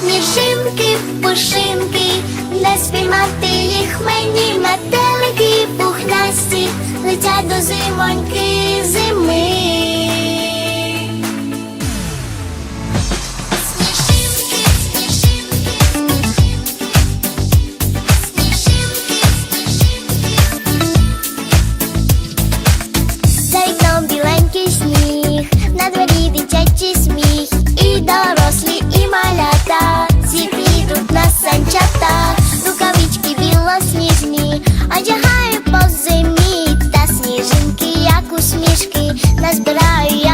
сніжинки, пушинки, не спіймати їх мені метелики пухнасті летять до зимоньки. but I,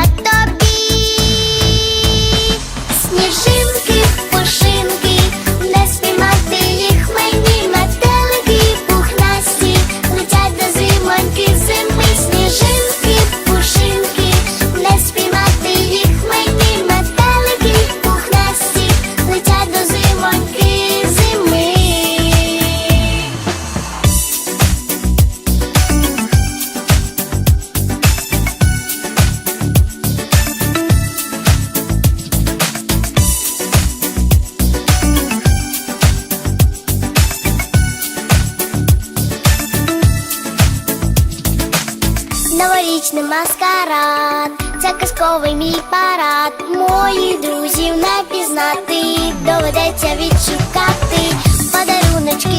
Новорічний маскарад, це казковий мій парад. Моїх друзів не пізнати, доведеться відшукати подаруночки.